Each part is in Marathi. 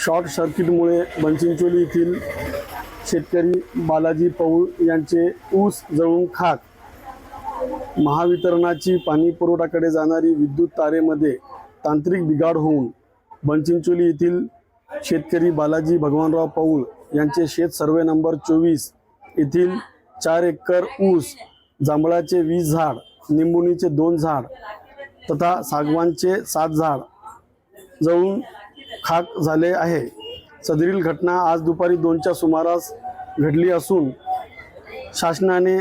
शॉर्ट सर्किटमुळे बनचिंचोली येथील शेतकरी बालाजी पौळ यांचे ऊस जळून खाक. महावितरणाची पाणी पुरवठ्याकडे जाणारी विद्युत तारेमध्ये तांत्रिक बिघाड होऊन बनचिंचोली येथील शेतकरी बालाजी भगवानराव पौळ यांचे शेत सर्वे नंबर चोवीस येथील चार एकर ऊस जांभळाचे वीस झाड निंबुणीचे दोन झाड तथा सागवानचे सात झाड जळून खाक झाले आहे. सदरील घटना आज दुपारी दोनच्या सुमारास घडली असून शासनाने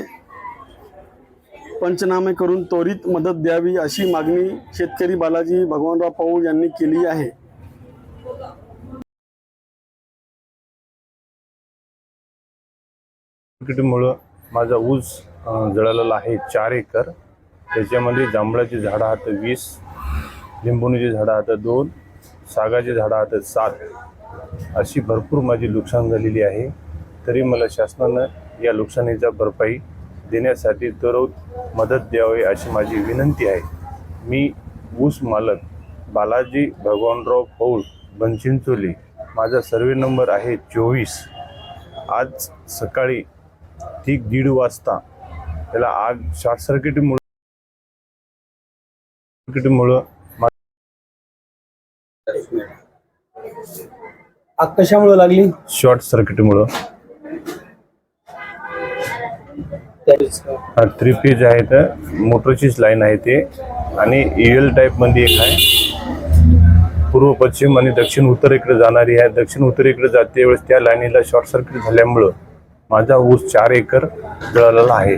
पंचनामे करून त्वरित मदत द्यावी अशी मागणी शेतकरी बालाजी भगवानराव पौळ यांनी केली आहे. मुळे माझा ऊस जळालेला आहे चार एकर. त्याच्यामध्ये जांभळाची झाडं आहेत वीस लिंबुणीची झाडं आहेत दोन सागाची झाडं आता सात. अशी भरपूर माझी नुकसान झालेली आहे. तरी मला शासनानं या नुकसानीचा भरपाई देण्यासाठी दररोज मदत द्यावी अशी माझी विनंती आहे. मी ऊस मालक बालाजी भगवानराव पौळ बनचिंचोली. माझा सर्वे नंबर आहे चोवीस. आज सकाळी ठीक दीड वाजता त्याला आग शॉर्ट सर्किटमुळं सर्किटमुळं आग कशामुळे लागली? शॉर्ट सर्किटमुळं. थ्री पीज आहे तर मोटरचीच लाईन आहे ते. आणि एल टाईपमध्ये एक आहे. पूर्व पश्चिम आणि दक्षिण उत्तरेकडे जाणारी आहे. दक्षिण उत्तरेकडे जाते. वेळेस त्या लाईनीला शॉर्ट सर्किट झाल्यामुळं माझा ऊस चार एकर जळालेला आहे.